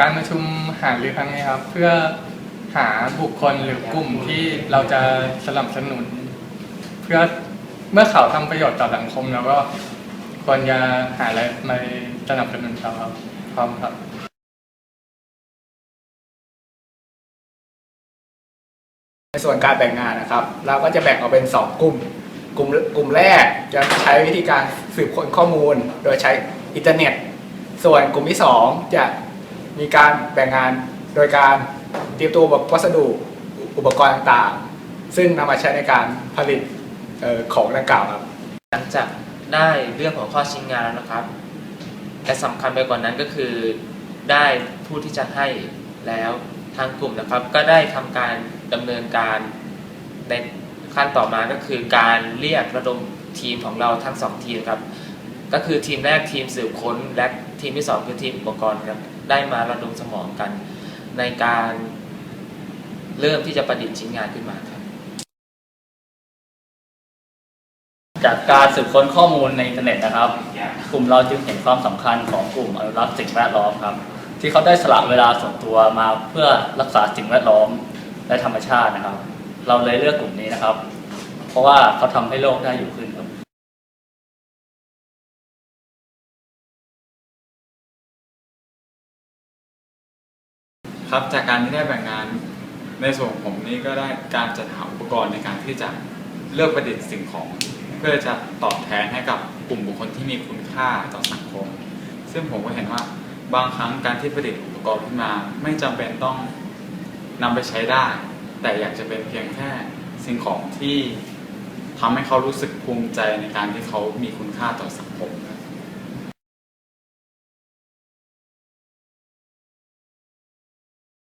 การประชุมหารือครั้งนี้ครับ เพื่อหาบุคคลหรือกลุ่มที่เราจะสนับสนุน เพื่อเมื่อเขาทำประโยชน์ต่อสังคมแล้วก็ควรจะหาอะไรมาสนับสนุนเขาครับพร้อมครับในส่วนการแบ่งงานนะครับ เราก็จะแบ่งออกเป็น 2 กลุ่ม กลุ่มกลุ่มแรกจะใช้วิธีการสืบค้นข้อมูล โดยใช้อินเทอร์เน็ต ส่วนกลุ่มที่ 2 จะ มีการแบ่งงานโดยการเตรียมตัววัสดุอุปกรณ์ต่างๆ ซึ่งนำมาใช้ในการผลิตออของดังกล่าวครับ หลังจากได้เรื่องของข้อชิ้นงานแล้วนะครับ และสำคัญไปกว่านั้นก็คือ ได้ผู้ที่จะให้แล้วทางกลุ่มนะครับ ก็ได้ทำการดำเนินการในขั้นต่อมาก็คือการเรียกระดมทีมของเราทั้งสองทีมครับ ก็คือทีมแรกทีมสืบค้น และทีมที่สองคือทีมอุปกรณ์ครับ ได้มาระดมสมองกันในการเริ่มที่จะประดิษฐ์ชิ้นงานขึ้นมาครับ จากการสืบค้นข้อมูลในอินเทอร์เน็ตนะครับ กลุ่มเราจึงเห็นความสำคัญของกลุ่มอนุรักษ์สิ่งแวดล้อมครับ ที่เขาได้สละเวลาส่วนตัวมาเพื่อรักษาสิ่งแวดล้อมและธรรมชาตินะครับ เราเลยเลือกกลุ่มนี้นะครับ เพราะว่าเขาทำให้โลกได้อยู่ขึ้น ครับจากการที่ได้แบ่งงานในส่วนของผมนี่ก็ได้การจัดหาอุปกรณ์ในการที่จะเลือกประดิษฐ์สิ่งของ เพื่อจะตอบแทนให้กับกลุ่มบุคคลที่มีคุณค่าต่อสังคม ซึ่งผมก็เห็นว่าบางครั้งการที่ประดิษฐ์อุปกรณ์ขึ้นมา ไม่จำเป็นต้องนำไปใช้ได้ แต่อยากจะเป็นเพียงแค่สิ่งของที่ทำให้เขารู้สึกภูมิใจในการที่เขามีคุณค่าต่อสังคม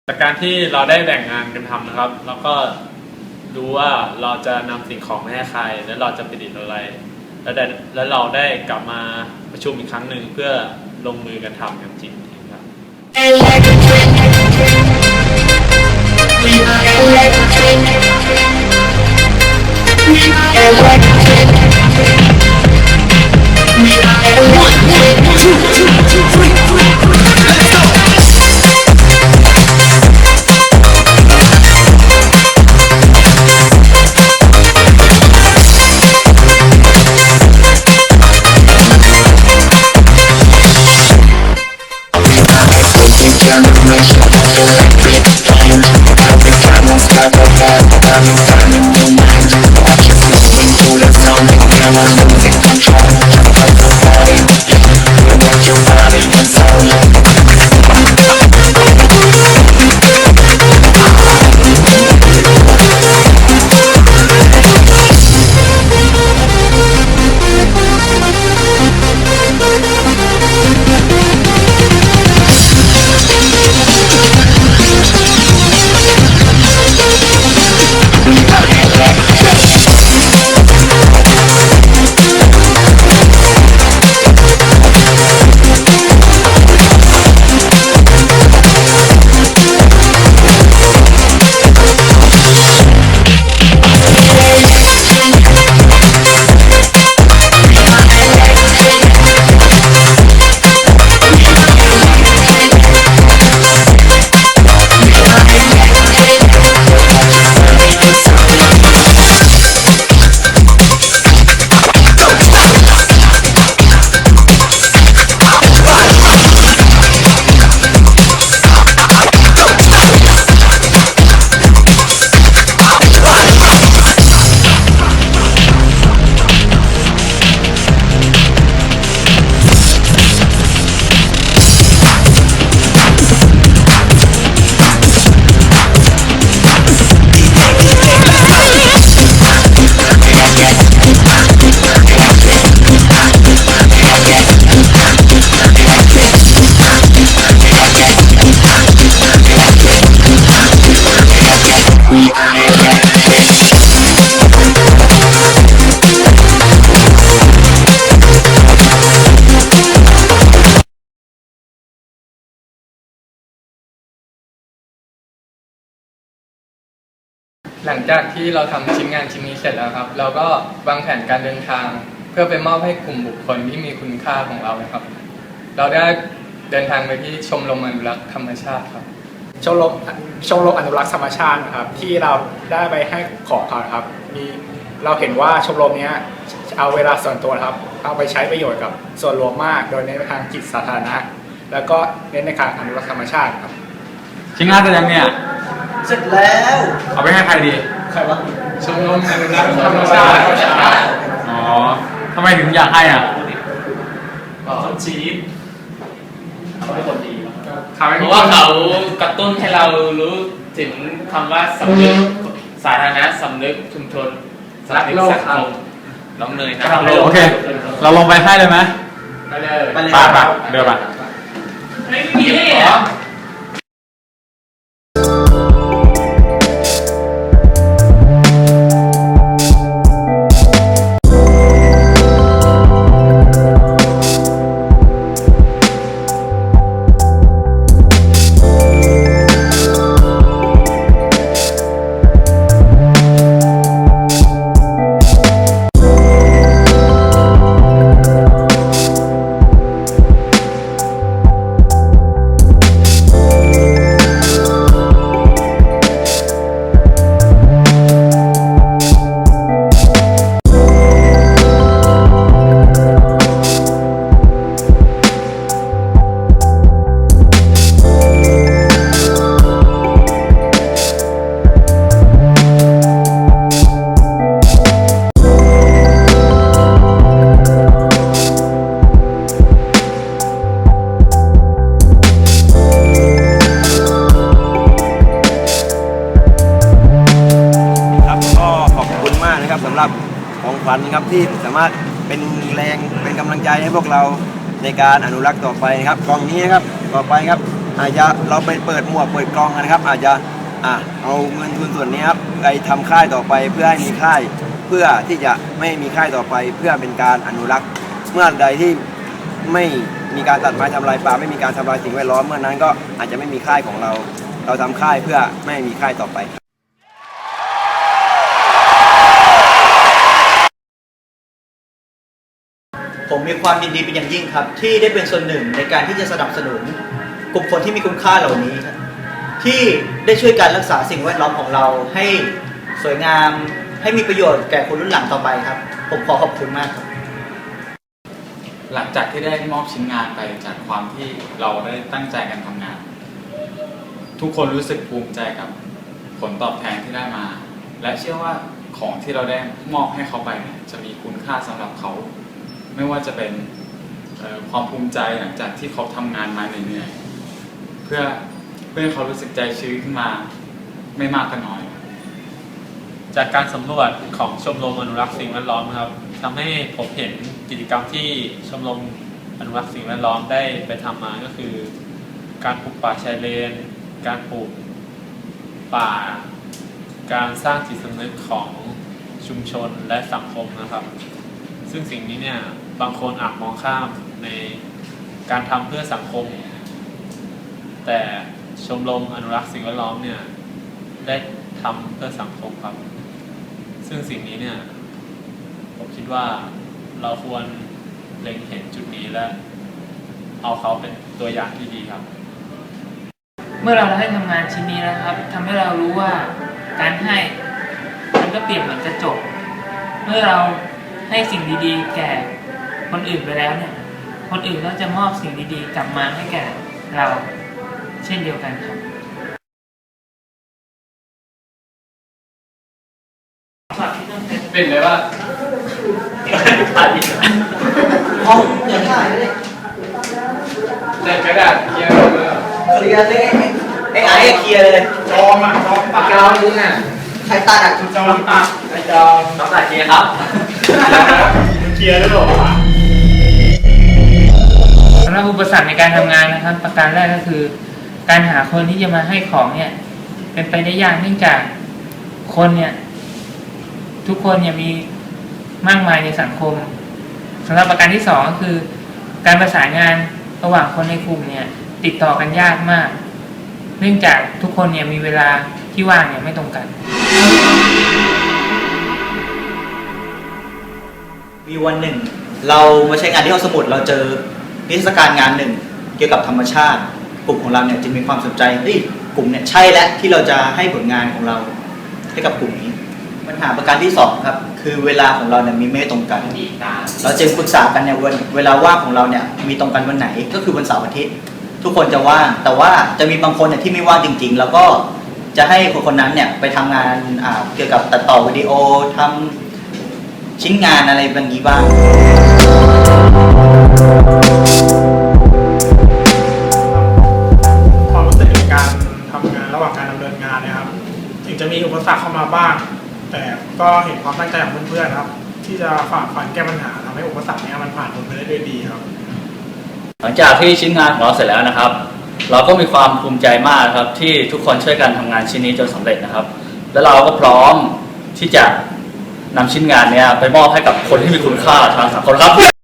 จากการที่เราได้แบ่งงานกันทำนะครับ แล้วก็รู้ว่าเราจะนำสิ่งของไปให้ใคร แล้วเราจะประดิษฐ์อะไร แล้วได้แล้วเราได้กลับมาประชุมอีกครั้งหนึ่งเพื่อลงมือกันทำกันจริงครับ หลังจากที่เราทำชิ้นงานชิ้นนี้เสร็จแล้วครับ เราก็วางแผนการเดินทาง เพื่อไปมอบให้กลุ่มบุคคลที่มีคุณค่าของเรานะครับ เราได้เดินทางไปที่ชมรมอนุรักษ์ธรรมชาติครับชมรมชมรมอนุรักษ์ธรรมชาตินะครับ ที่เราได้ไปให้ของเขานะครับ มีเราเห็นว่าชมรมเนี้ยเอาเวลาส่วนตัวนะครับ เอาไปใช้ประโยชน์กับส่วนรวมมาก โดยเน้นไปทางจิตสาธารณะ แล้วก็เน้นในการอนุรักษ์ธรรมชาติครับชิ้นงานแต่ยังเนี่ย เสร็จแล้ว เอาไปให้ใครดี ใครวะชมรมอนุรักษ์ธรรมชาติอ๋อทำไมถึงอยากให้อะคนชีสเขาเป็นคนดีมากเขาไม่เพมีราะว่าเขากระตุ้นให้เรารู้ถึงคำว่าสำนึกสาธารณะสำนึกชุมชนสำนึกสังคมน้องเนยนะโอเค เราลงไปให้เลยไหมไปเลยไปเลยไปไปเดินไปไม่มีเหรอามารถเป็นแรงเป็นกำลังใจให้พวกเราในการอนุรักษ์ต่อไปนะครับกล่องนี้นะครับต่อไปครับอาจจะเราไปเปิดหมวกเปิดกล่องกันนะครับ อาจจะอะเอาเงินทุนส่วนนี้ครับไปทำค่ายต่อไปเพื่อให้มีค่ายเพื่อที่จะไม่มีค่ายต่อไปเพื่อเป็นการอนุรักษ์เมื่อใดที่ไม่มีการตัดไม้ทำลายป่าไม่มีการทำลายสิ่งแวดล้อมเมื่อนั้นก็อาจจะไม่มีค่ายของเรา เราทำค่ายเพื่อไม่มีค่ายต่อไป ผมมีความยินดีเป็นอย่างยิ่งครับ ที่ได้เป็นส่วนหนึ่งในการที่จะสนับสนุน กลุ่มคนที่มีคุณค่าเหล่านี้ครับที่ได้ช่วยการรักษาสิ่งแวดล้อมของเราให้สวยงาม ให้มีประโยชน์แก่คนรุ่นหลังต่อไปครับ ผมขอขอบคุณมากครับ หลังจากที่ได้มอบชิ้นงานไปจากความที่เราได้ตั้งใจกันทำงาน ทุกคนรู้สึกภูมิใจกับผลตอบแทนที่ได้มา และเชื่อว่าของที่เราได้มอบให้เขาไปเนี่ยจะมีคุณค่าสำหรับเขา ไม่ว่าจะเป็นความภูมิใจหลังจากที่เขาทำงานมาเหนื่อยๆเพื่อเพื่อให้เขารู้สึกใจชื้นขึ้นมาไม่มากก็น้อย จากการสำรวจของชมรมอนุรักษ์สิ่งแวดล้อมครับทำให้ผมเห็นกิจกรรมที่ชมรมอนุรักษ์สิ่งแวดล้อมได้ไปทำมาก็คือ การปลูกป่าชายเลน การปลูกป่า การสร้างจิตสำนึกของชุมชนและสังคมนะครับ ซึ่งสิ่งนี้เนี่ย บางคนอาจมองข้ามในการทำเพื่อสังคม แต่ชมรมอนุรักษ์สิ่งแวดล้อมเนี่ยได้ทำเพื่อสังคมครับ ซึ่งสิ่งนี้เนี่ยผมคิดว่าเราควรเล็งเห็นจุดนี้และเอาเขาเป็นตัวอย่างที่ดีครับ เมื่อเราได้ทำงานชิ้นนี้แล้วครับทำให้เรารู้ว่าการให้มันก็เปรียบเหมือนกระจก เมื่อเราให้สิ่งดีๆ แก่ คนอื่นไปแล้วเนี่ย คนอื่นก็จะมอบสิ่งดีๆ กลับมาให้แก่เราเช่นเดียวกันครับเป็นเลยว่าห้องอย่างถ่ายเลยในกระดาษเขียนเลยเคลียร์เลยไอ้ไอ้เคลียร์เลยจอมอะจอมปากกานี่น่ะใครตัดอะจอมปากไอ้จอมน้องสายเชียร์ครับเคลียร์แล้วหรอสำหรับอุ ปสรรคในการทำงานนะครับ ประการแรกก็คือ การหาคนที่จะมาให้ของเนี่ย เป็นไปได้ยากเนื่องจากคนเนี่ย ทุกคนเนี่ยมีมากมายในสังคมสำหรับประการที่สองก็คือ การประสานงานระหว่างคนในกลุ่มเนี่ย ติดต่อกันยากมาก เนื่องจากทุกคนเนี่ยมีเวลาที่ว่างเนี่ยไม่ตรงกันมีวันหนึ่ง เรามาใช้งานที่ห้องสมุดเราเจอ นิทรรศการงานหนึ่งเกี่ยวกับธรรมชาติ กลุ่มของเราเนี่ยจึงมีความสนใจเฮ้ยกลุ่มเนี่ยใช่แล้วที่เราจะให้ผลงานของเราให้กับกลุ่มนี้ ปัญหาประการที่สองครับคือเวลาของเราเนี่ยมีไม่ตรงกันเราจึงปรึกษากันเนี่ยวันเวลาว่างของเราเนี่ยมีตรงกันวันไหนก็คือวันเสาร์อาทิตย์ทุกคนจะว่างแต่ว่าจะมีบางคนเนี่ยที่ไม่ว่างจริง ๆ แล้วก็จะให้คนคนนั้นเนี่ยไปทำงานเกี่ยวกับตัดต่อวิดีโอทำ ชิ้นงานอะไรแบบนี้บ้าง ความรู้สึกในการทำงานระหว่างการดำเนินงานเนะครับ ถึงจะมีอุปสรรคเข้ามาบ้าง แต่ก็เห็นความตั้งใจของเพื่อนๆครับ ที่จะฝ่าฟันแก้ปัญหาทำให้อุปสรรคเนี้มันผ่านพ้นไปได้ด้วยดีครับ หลังจากที่ชิ้นงานของเราเสร็จแล้วนะครับ เราก็มีความภูมิใจมากครับที่ทุกคนช่วยกันทำงานชิ้นนี้จนสำเร็จนะครับ และเราก็พร้อมที่จะ นำชิ้นงานเนี้ยไปมอบให้กับคนที่มีคุณค่าทางสังคมครับ